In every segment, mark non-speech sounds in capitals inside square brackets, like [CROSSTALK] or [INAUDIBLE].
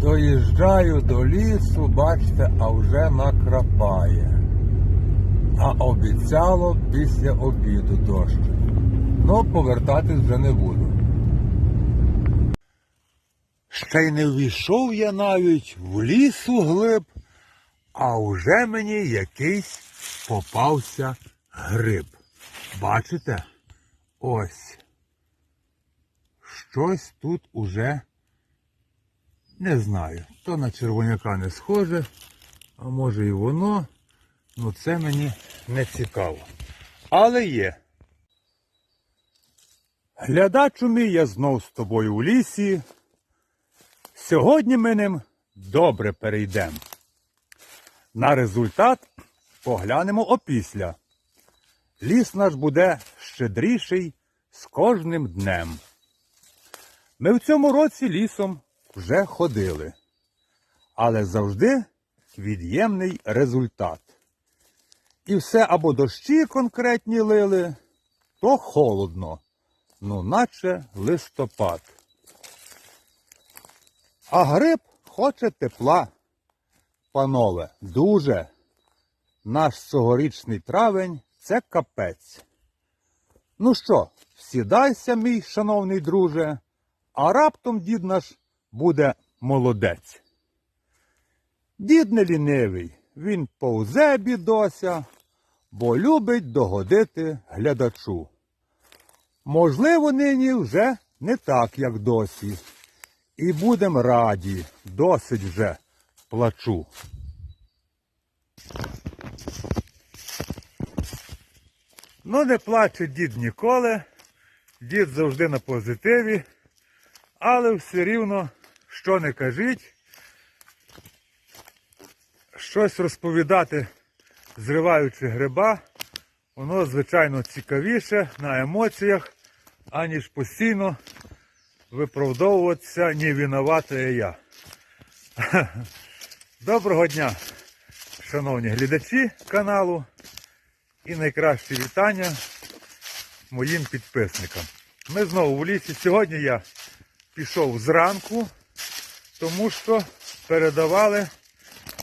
Доїжджаю до лісу, бачите, а вже накрапає. А обіцяло після обіду дощ. Ну, повертатись вже не буду. Ще й не ввійшов я навіть в лісу глиб, а вже мені якийсь попався гриб. Бачите? Ось. Щось тут уже не знаю. То на червоняка не схоже, а може і воно. Ну це мені не цікаво. Але є. Глядачу мій, я знов з тобою у лісі. Сьогодні ми ним добре перейдемо. На результат поглянемо опісля. Ліс наш буде щедріший з кожним днем. Ми в цьому році лісом вже ходили, але завжди від'ємний результат. І все або дощі конкретні лили, то холодно, ну наче листопад. А гриб хоче тепла. Панове, дуже. Наш цьогорічний травень це капець. Ну що, сідайся, мій шановний друже, а раптом дід наш буде молодець. Дід не лінивий, він повзе бідося, бо любить догодити глядачу. Можливо, нині вже не так, як досі. І будем раді, досить вже плачу. Ну, не плаче дід ніколи, дід завжди на позитиві, але все рівно, що не кажіть, щось розповідати, зриваючи гриба, воно, звичайно, цікавіше на емоціях, аніж постійно виправдовуватися не винуватий я. [LAUGHS] Доброго дня, шановні глядачі каналу і найкращі вітання моїм підписникам. Ми знову в лісі. Сьогодні я пішов зранку, тому що передавали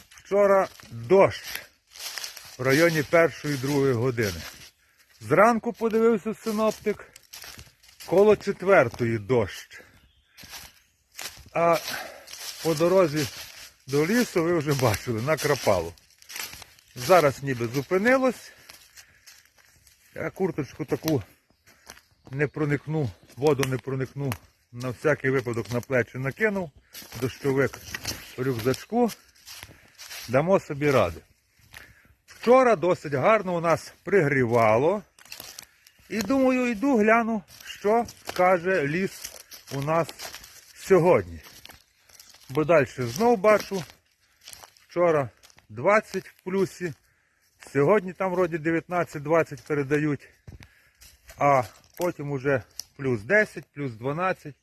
вчора дощ в районі першої другої години. Зранку подивився синоптик, коло четвертої дощ. А по дорозі до лісу ви вже бачили, накрапало. Зараз ніби зупинилось. Я курточку таку не проникну, воду не проникну, на всякий випадок на плечі накинув, дощовик рюкзачку. Дамо собі ради. Вчора досить гарно у нас пригрівало. І думаю, йду гляну, що каже ліс у нас сьогодні. Бо далі знов бачу. Вчора 20 в плюсі. Сьогодні там вроді 19-20 передають. А потім уже плюс 10, плюс 12.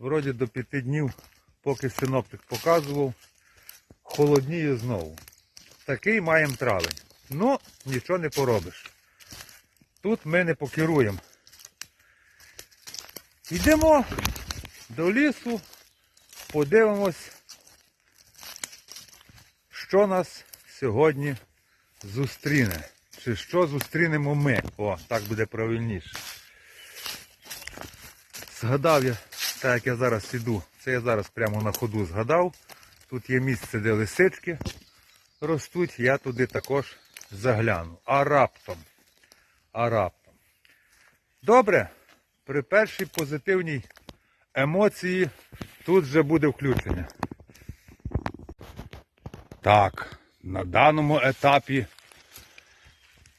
Вроді до 5 днів, поки синоптик показував. Холодніє знову. Такий маємо травень. Ну, нічого не поробиш. Тут ми не покеруємо. Йдемо до лісу, подивимось, що нас сьогодні зустріне. Чи що зустрінемо ми. О, так буде правильніше. Згадав я, так як я зараз іду, це я зараз прямо на ходу згадав. Тут є місце, де лисички ростуть, я туди також загляну. А раптом. А раптом. Добре, при першій позитивній емоції тут вже буде включення. Так, на даному етапі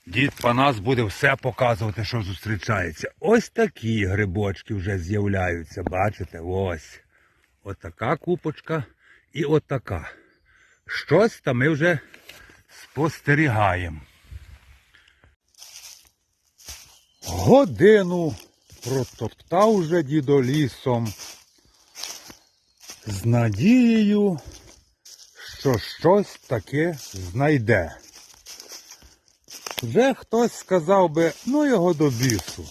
дід Панас буде все показувати, що зустрічається. Ось такі грибочки вже з'являються, бачите? Ось. Отака купочка і отака. Щось там ми вже спостерігаємо. Годину протоптав вже дідо лісом з надією, що щось таке знайде. Вже хтось сказав би, ну його до бісу.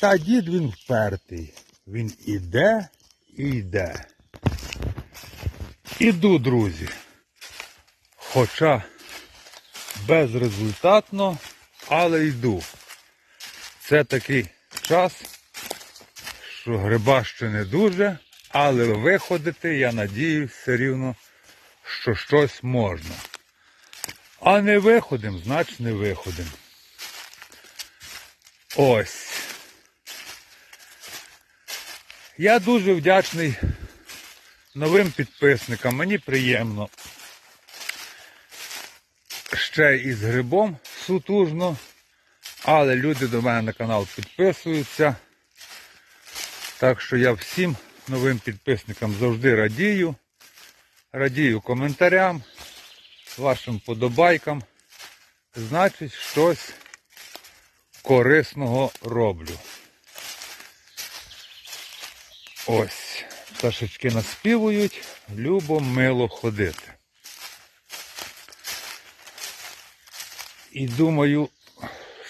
Та дід він впертий. Він іде і йде. Іду, друзі. Хоча безрезультатно, але йду. Це такий час, що гриба ще не дуже, але виходити, я надіюсь, все рівно, що щось можна. А не виходимо, значить не виходимо. Ось. Я дуже вдячний новим підписникам. Мені приємно. Ще із грибом сутужно, але люди до мене на канал підписуються. Так що я всім новим підписникам завжди радію. Радію коментарям, вашим подобайкам. Значить, щось корисного роблю. Ось, пташечки наспівують, любо мило ходити. І думаю,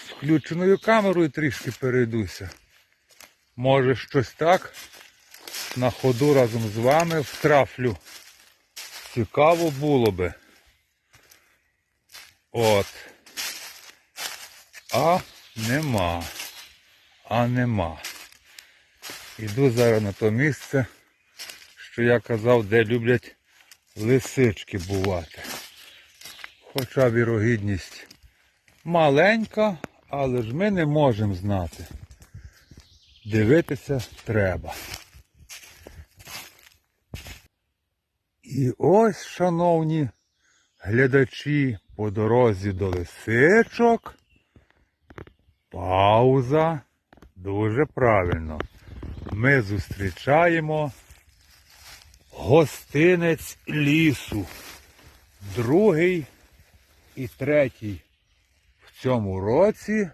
з включеною камерою трішки перейдуся. Може щось так на ходу разом з вами втрафлю. Цікаво було би. От. А нема. А нема. Іду зараз на то місце, що я казав, де люблять лисички бувати. Хоча вірогідність маленька, але ж ми не можемо знати. Дивитися треба. І ось, шановні глядачі, по дорозі до лисичок. Пауза. Дуже правильно. Ми зустрічаємо гостинець лісу. Другий і третій в цьому році,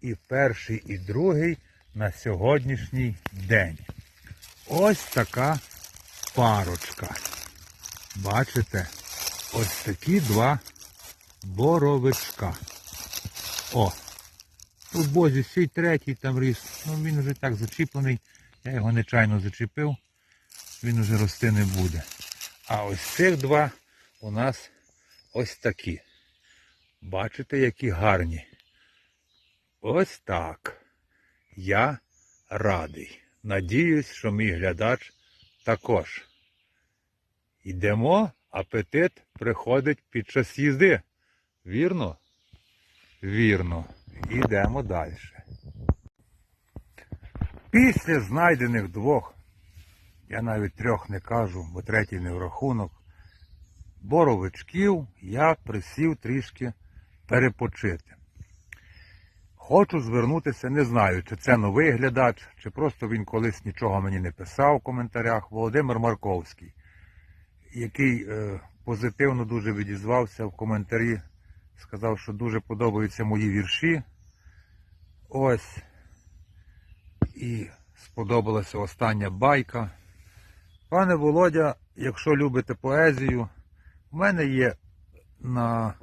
і перший і другий на сьогоднішній день. Ось така парочка. Бачите? Ось такі два боровичка. О! Тут бозі свій третій там ріс. Ну він вже так зачіплений. Я його нечайно зачепив. Він уже рости не буде. А ось цих два у нас ось такі. Бачите, які гарні. Ось так. Я радий. Надіюсь, що мій глядач також. Йдемо, апетит приходить під час їзди. Вірно? Вірно. Ідемо далі. Після знайдених двох, я навіть трьох не кажу, бо третій не в рахунок, боровичків я присів трішки перепочити. Хочу звернутися, не знаю, чи це новий глядач, чи просто він колись нічого мені не писав в коментарях. Володимир Марковський, який е, позитивно дуже відізвався в коментарі, сказав, що дуже подобаються мої вірші. Ось. І сподобалася остання байка. Пане Володя, якщо любите поезію, в мене є на.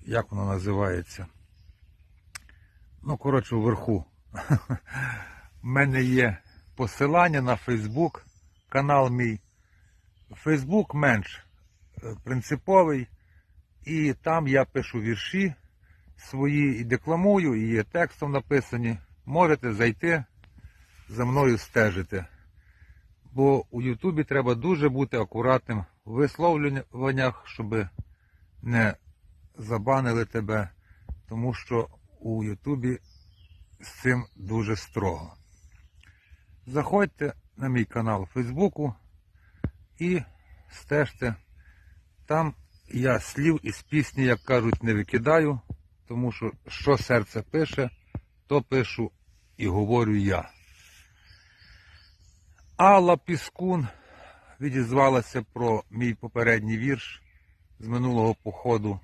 Як воно називається? Ну, коротше, вверху. [LAUGHS] У мене є посилання на Фейсбук, канал мій. Фейсбук менш е, принциповий. І там я пишу вірші свої і декламую, і є текстом написані. Можете зайти, за мною стежити. Бо у Ютубі треба дуже бути акуратним у висловлюваннях, щоб не забанили тебе, тому що у Ютубі з цим дуже строго. Заходьте на мій канал у Фейсбуку і стежте. Там я слів із пісні, як кажуть, не викидаю, тому що що серце пише, то пишу і говорю я. Алла Піскун відізвалася про мій попередній вірш з минулого походу.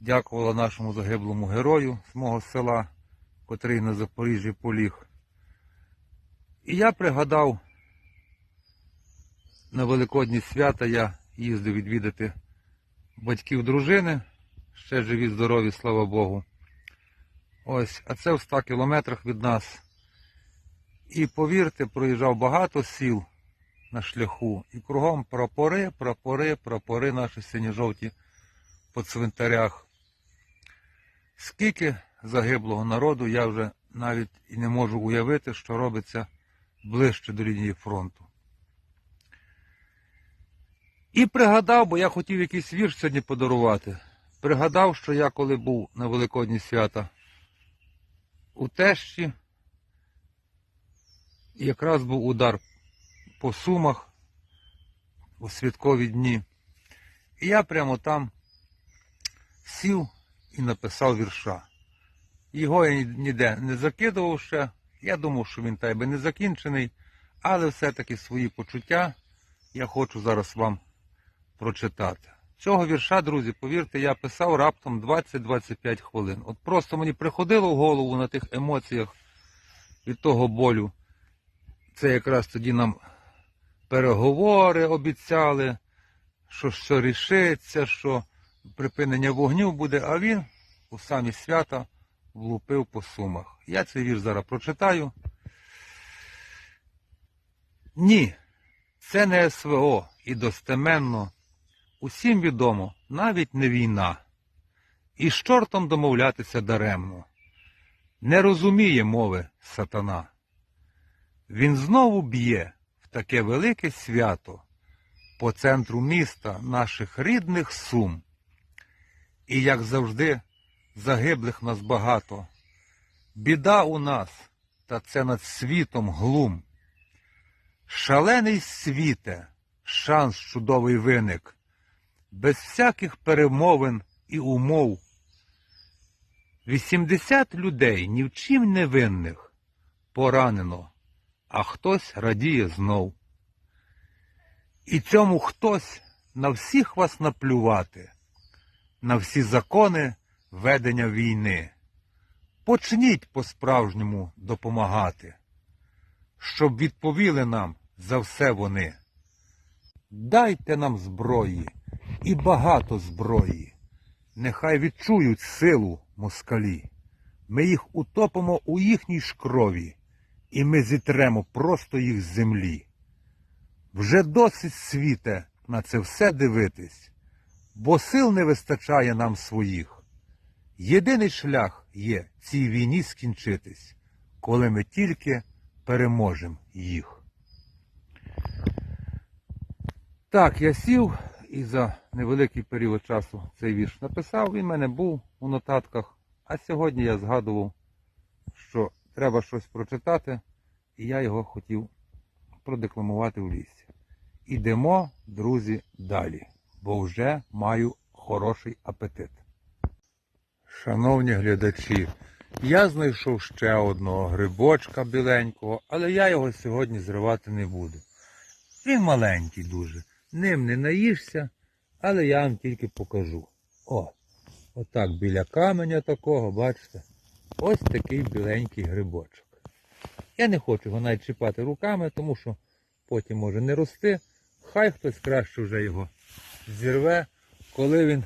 Дякувала нашому загиблому герою з мого села, котрий на Запоріжжі поліг. І я пригадав, на Великодні свята я їздив відвідати батьків дружини, ще живі, здорові, слава Богу. Ось, а це в 100 кілометрах від нас. І повірте, проїжджав багато сіл, на шляху. І кругом прапори, прапори, прапори наші сині-жовті по цвинтарях. Скільки загиблого народу я вже навіть і не можу уявити, що робиться ближче до лінії фронту. І пригадав, бо я хотів якийсь вірш сьогодні подарувати. Пригадав, що я коли був на Великодні свята у тещі, якраз був удар по сумах у святкові дні. І я прямо там сів і написав вірша. Його я ніде не закидував ще. Я думав, що він та би не закінчений, але все-таки свої почуття я хочу зараз вам прочитати. Цього вірша, друзі, повірте, я писав раптом 20-25 хвилин. От просто мені приходило в голову на тих емоціях від того болю. Це якраз тоді нам переговори обіцяли, що все рішиться, що припинення вогню буде, а він у самі свята влупив по сумах. Я цей вірш зараз прочитаю. Ні, це не СВО і достеменно. Усім відомо, навіть не війна. І з чортом домовлятися даремно. Не розуміє мови сатана. Він знову б'є в таке велике свято по центру міста наших рідних сум. І, як завжди, загиблих нас багато. Біда у нас, та це над світом глум. Шалений світе, шанс чудовий виник, без всяких перемовин і умов. Вісімдесят людей ні в чим не винних поранено, а хтось радіє знов. І цьому хтось на всіх вас наплювати, на всі закони ведення війни. Почніть по-справжньому допомагати, щоб відповіли нам за все вони. Дайте нам зброї і багато зброї. Нехай відчують силу москалі. Ми їх утопимо у їхній ж крові, і ми зітремо просто їх з землі. Вже досить світе на це все дивитись, бо сил не вистачає нам своїх. Єдиний шлях є цій війні скінчитись, коли ми тільки переможемо їх. Так, я сів і за невеликий період часу цей вірш написав. Він в мене був у нотатках, а сьогодні я згадував, що треба щось прочитати, і я його хотів продекламувати в лісі. Ідемо, друзі, далі, бо вже маю хороший апетит. Шановні глядачі, я знайшов ще одного грибочка біленького, але я його сьогодні зривати не буду. Він маленький дуже, ним не наїшся, але я вам тільки покажу. О, отак біля каменя такого, бачите? Ось такий біленький грибочок. Я не хочу його навіть чіпати руками, тому що потім може не рости. Хай хтось краще вже його зірве, коли він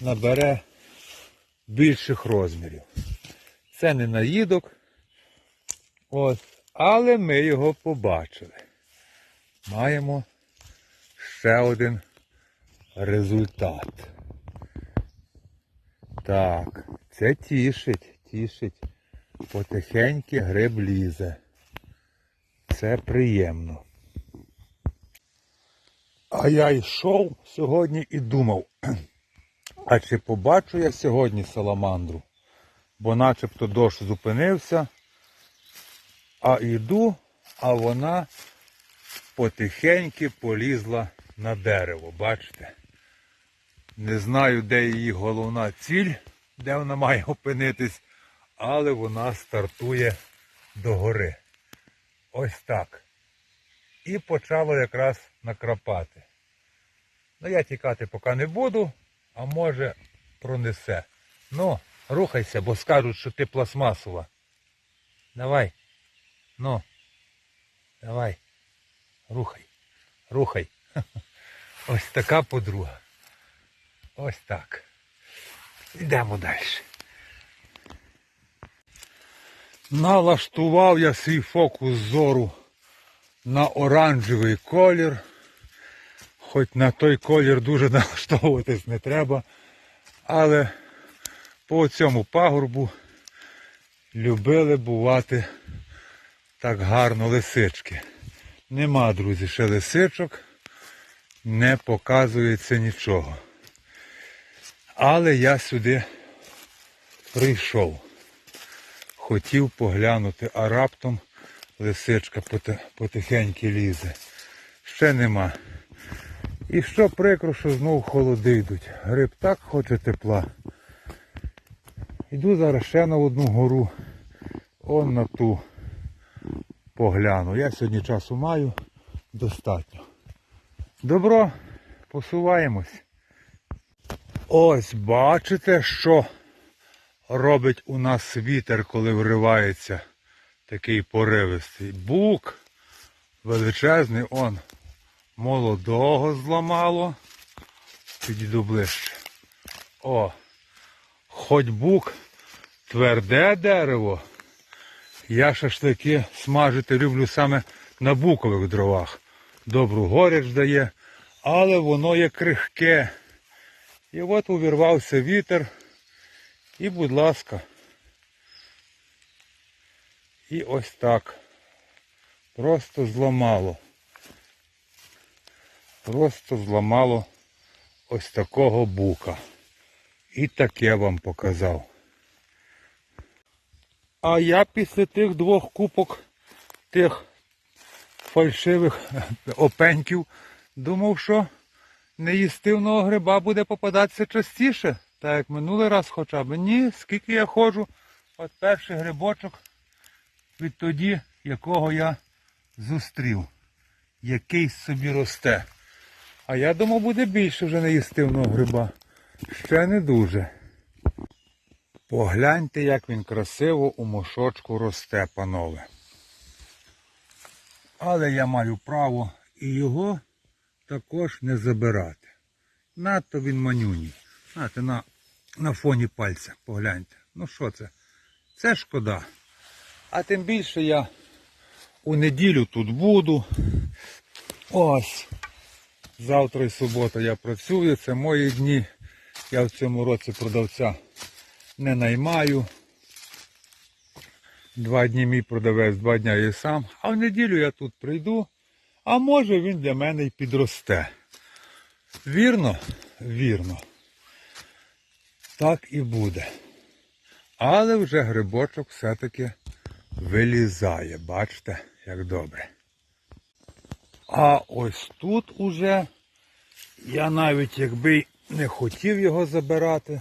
набере більших розмірів. Це не наїдок. Ось, але ми його побачили. Маємо ще один результат. Так, це тішить, тішить. Потихеньки гриб лізе. Це приємно. А я йшов сьогодні і думав, [CLEARS THROAT] а чи побачу я сьогодні саламандру? Бо начебто дощ зупинився, а йду, а вона потихеньки полізла на дерево, бачите? Не знаю, де її головна ціль, де вона має опинитись, але вона стартує догори. Ось так. І почало якраз накрапати. Ну, я тікати поки не буду, а може пронесе. Ну, рухайся, бо скажуть, що ти пластмасова. Давай. Ну. Давай. Рухай. Рухай. [LAUGHS] Ось така подруга. Ось так. Йдемо далі. Налаштував я свій фокус зору на оранжевий колір. Хоч на той колір дуже [LAUGHS] налаштовуватись не треба. Але по цьому пагорбу любили бувати так гарно лисички. Нема, друзі, ще лисичок, не показується нічого. Але я сюди прийшов. Хотів поглянути, а раптом лисичка потихеньки лізе. Ще нема. І що прикро, що знов холоди йдуть. Гриб так хоче тепла. Йду зараз ще на одну гору. Он на ту погляну. Я сьогодні часу маю достатньо. Добро, посуваємось. Ось бачите, що робить у нас вітер, коли вривається такий поривистий. Бук величезний, он молодого зламало. Підійду ближче. О, хоч бук тверде дерево. Я шашлики смажити люблю саме на букових дровах. Добру горіч дає, але воно є крихке. І от увірвався вітер. І, будь ласка. І ось так. Просто зламало. Просто зламало ось такого бука. І таке вам показав. А я після тих двох купок тих фальшивих опеньків думав, що неїстивного гриба буде попадатися частіше. Так як минулий раз хоча б. Ні, скільки я ходжу, от перший грибочок відтоді, якого я зустрів. Якийсь собі росте. А я думав, буде більше вже неїстивного гриба. Ще не дуже. Погляньте, як він красиво у мошочку росте, панове. Але я маю право і його також не забирати. Надто він манюній. Знаєте, на, на фоні пальця, погляньте. Ну що це? Це шкода. А тим більше я у неділю тут буду. Ось. Завтра і субота я працюю, це мої дні. Я в цьому році продавця не наймаю. Два дні мій продавець, два дні я сам. А в неділю я тут прийду, а може він для мене й підросте. Вірно? Вірно. Так і буде. Але вже грибочок все-таки вилізає. Бачите, як добре. А ось тут уже я навіть якби не хотів його забирати,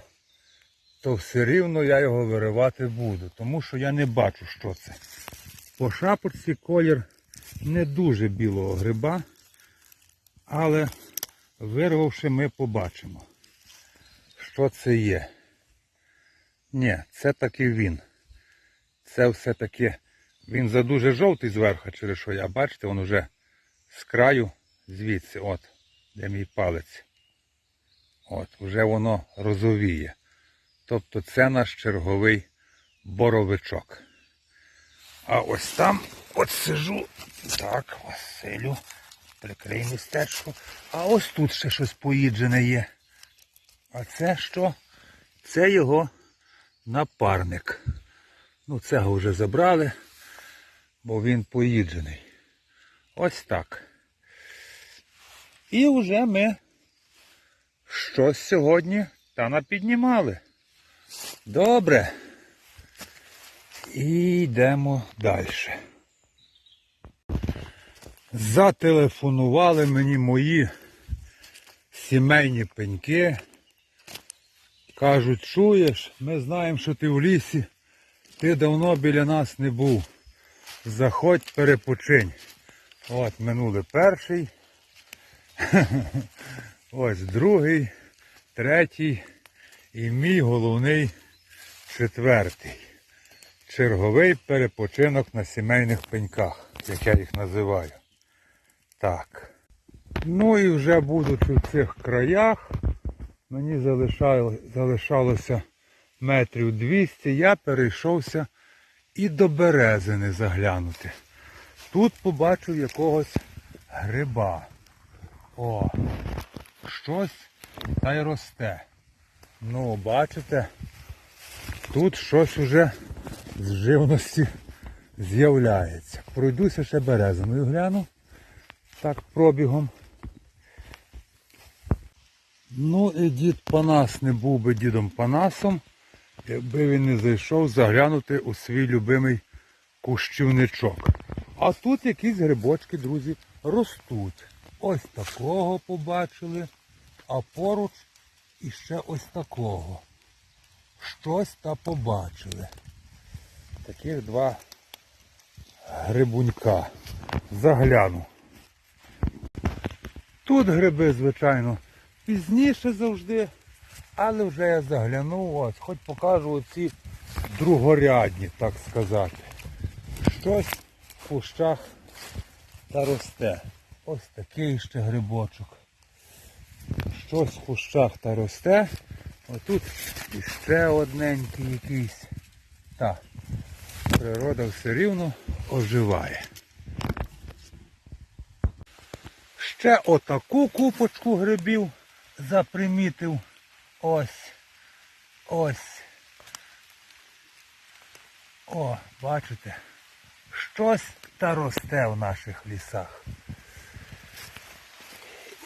то все рівно я його виривати буду, тому що я не бачу, що це. По шапочці колір не дуже білого гриба, але вирвавши, ми побачимо, що це є. Ні, це таки він. Це все-таки він задуже жовтий зверху, через що я бачите, він уже з краю звідси, от, де мій палець. От, вже воно розовіє. Тобто це наш черговий боровичок. А ось там от сижу. Так, Василю, прикрий містечко. А ось тут ще щось поїджене є. А це що? Це його напарник. Ну, цього вже забрали, бо він поїджений. Ось так. І вже ми щось сьогодні та напіднімали. Добре. І йдемо далі. Зателефонували мені мої сімейні пеньки. Кажуть, чуєш, ми знаємо, що ти в лісі, ти давно біля нас не був. Заходь, перепочинь. От минулий перший. [LAUGHS] Ось другий, третій і мій головний четвертий. Черговий перепочинок на сімейних пеньках, як я їх називаю. Так. Ну і вже будучи в цих краях, мені залишалося метрів 200, я перейшовся і до березини заглянути. тут побачив якогось гриба. О, щось та й росте. Ну, бачите, тут щось уже з живності з'являється. Пройдуся ще березиною гляну. Так, пробігом. Ну і дід Панас не був би дідом Панасом, якби він не зайшов заглянути у свій любимий кущівничок. А тут якісь грибочки, друзі, ростуть. Ось такого побачили, а поруч іще ось такого. Щось та побачили. Таких два грибунька. Загляну. Тут гриби, звичайно, пізніше завжди, але вже я заглянув, ось, хоч покажу оці другорядні, так сказати. Щось в кущах та росте. Ось такий ще грибочок. Щось в кущах та росте. Отут іще одненький якийсь. Так, природа все рівно оживає. Ще отаку купочку грибів запримітив. Ось. Ось. О, бачите? Щось та росте в наших лісах.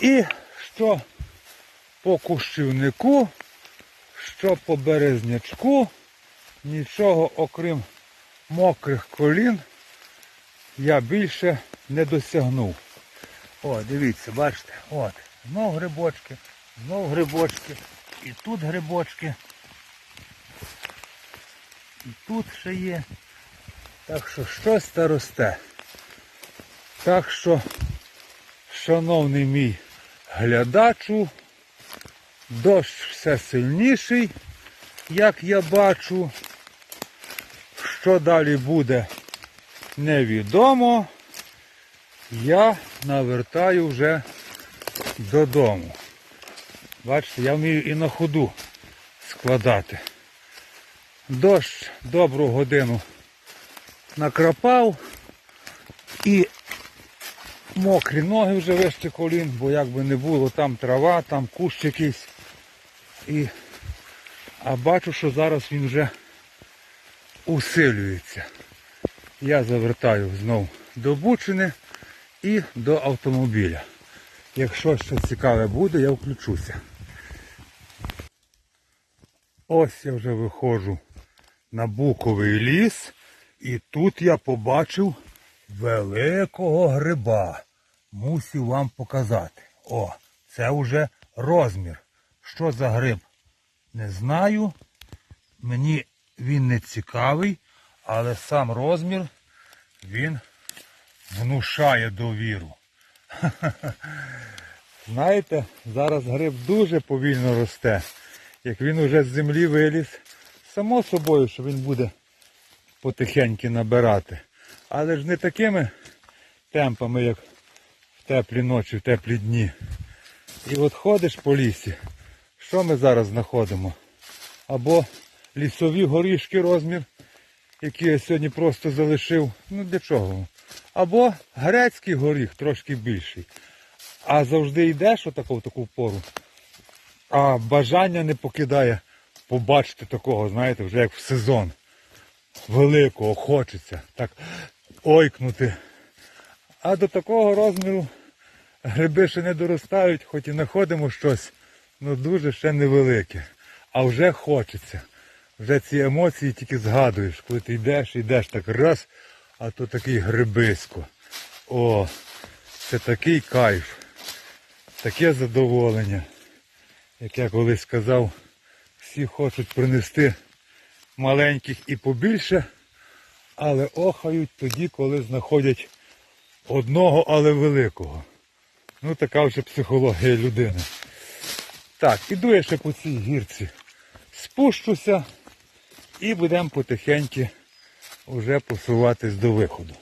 І що по кущівнику, що по березнячку, нічого окрім мокрих колін я більше не досягнув. О, дивіться, бачите, от, знов грибочки, знов грибочки, і тут грибочки. І тут ще є. Так що щось та росте. Так що, шановний мій глядачу, дощ все сильніший, як я бачу. Що далі буде, невідомо. Я навертаю вже додому. Бачите, я вмію і на ходу складати. Дощ добру годину накрапав і мокрі ноги вже вище колін, бо як би не було, там трава, там кущ якийсь. І... А бачу, що зараз він вже усилюється. Я завертаю знов до Бучини і до автомобіля. Якщо щось цікаве буде, я включуся. Ось я вже виходжу на буковий ліс і тут я побачив великого гриба. Мусив вам показати. О, це вже розмір. Що за гриб? Не знаю. Мені він не цікавий, але сам розмір він внушає довіру. [LAUGHS] Знаєте, зараз гриб дуже повільно росте. Як він уже з землі виліз, само собою, що він буде потихеньки набирати. Але ж не такими темпами, як в теплі ночі, в теплі дні. І от ходиш по лісі, що ми зараз знаходимо? Або лісові горішки розмір, які я сьогодні просто залишив. Ну для чого? Або грецький горіх трошки більший. А завжди йдеш отаку в таку пору. А бажання не покидає побачити такого, знаєте, вже як в сезон. Великого хочеться. Так ойкнути. А до такого розміру гриби ще не доростають, хоч і знаходимо щось, ну дуже ще невелике. А вже хочеться. Вже ці емоції тільки згадуєш, коли ти йдеш, йдеш так раз, а то такий грибисько. О, це такий кайф, таке задоволення. Як я колись сказав, всі хочуть принести маленьких і побільше, але охають тоді, коли знаходять одного, але великого. Ну така вже психологія людини. Так, іду я ще по цій гірці. Спущуся і будемо потихеньки вже посуватись до виходу.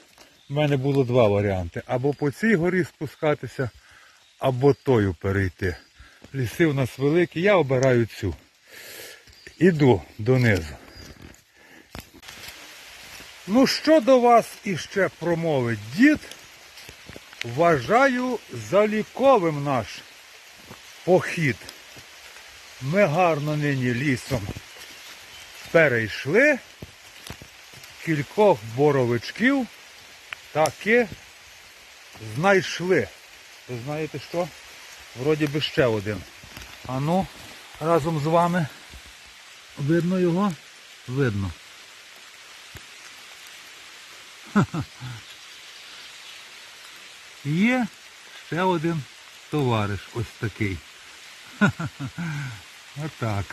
У мене було два варіанти. Або по цій горі спускатися, або тою перейти. Ліси у нас великі, я обираю цю. Іду донизу. Ну, що до вас іще промовить дід? Вважаю заліковим наш похід. Ми гарно нині лісом перейшли, кількох боровичків таки знайшли. Ви знаєте що? Вроді би ще один. А ну, разом з вами. Видно його? Видно. [LAUGHS] Є ще один товариш ось такий. [LAUGHS] Отак.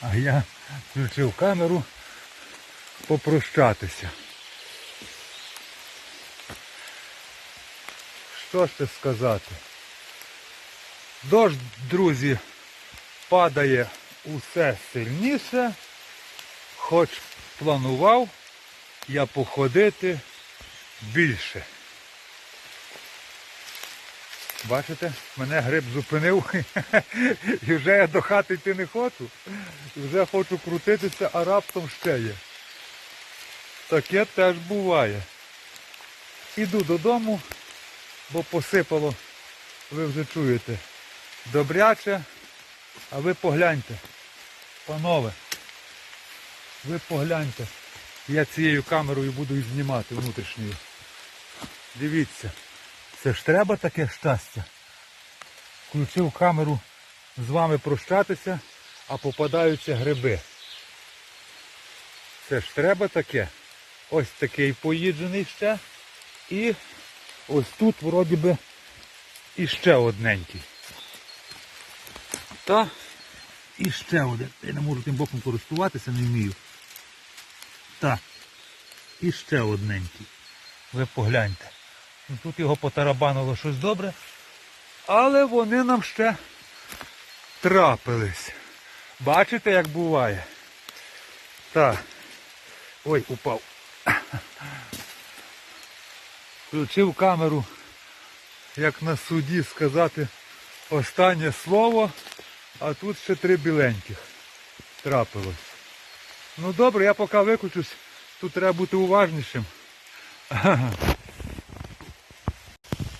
А я включив камеру попрощатися. Що ще сказати? Дощ, друзі, падає усе сильніше, хоч планував я походити більше. Бачите, мене гриб зупинив [LAUGHS] і вже я до хати йти не хочу. Вже хочу крутитися, а раптом ще є. Таке теж буває. Іду додому, бо посипало, ви вже чуєте, добряче, а ви погляньте, панове, ви погляньте. Я цією камерою буду знімати внутрішньою. Дивіться. Це ж треба таке щастя. Включив камеру з вами прощатися, а попадаються гриби. Це ж треба таке. Ось такий поїджений ще. І ось тут вроді би іще одненький. Та і ще один. Я не можу тим боком користуватися, не вмію. Так. І ще одненький. Ви погляньте. Ну, Тут його потарабанило щось добре. Але вони нам ще трапились. Бачите, як буває? Так. Ой, упав. Включив камеру, як на суді сказати останнє слово, а тут ще три біленьких трапилось. Ну добре, я поки виключусь, тут треба бути уважнішим. [LAUGHS]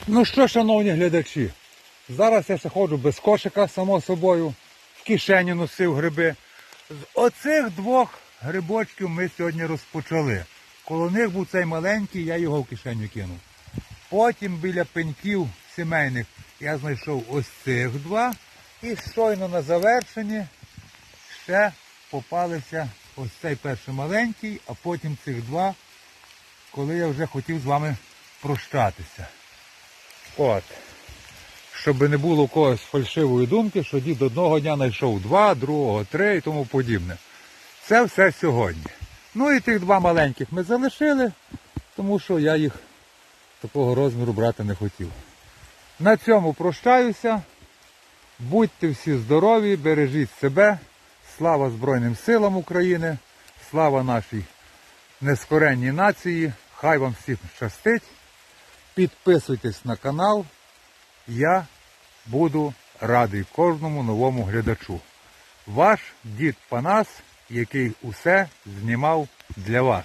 Ну що, шановні глядачі, зараз я ще ходжу без кошика, само собою, в кишені носив гриби. З оцих двох грибочків ми сьогодні розпочали. Коло них був цей маленький, я його в кишеню кинув. Потім біля пеньків сімейних я знайшов ось цих два. І щойно на завершенні ще попалися ось цей перший маленький, а потім цих два, коли я вже хотів з вами прощатися. От. Щоб не було у когось фальшивої думки, що дід одного дня знайшов два, другого три і тому подібне. Це все сьогодні. Ну і тих два маленьких ми залишили, тому що я їх такого розміру брати не хотів. На цьому прощаюся. Будьте всі здорові, бережіть себе. Слава Збройним силам України, слава нашій нескоренній нації. Хай вам всім щастить. Підписуйтесь на канал. Я буду радий кожному новому глядачу. Ваш дід Панас, який усе знімав для вас.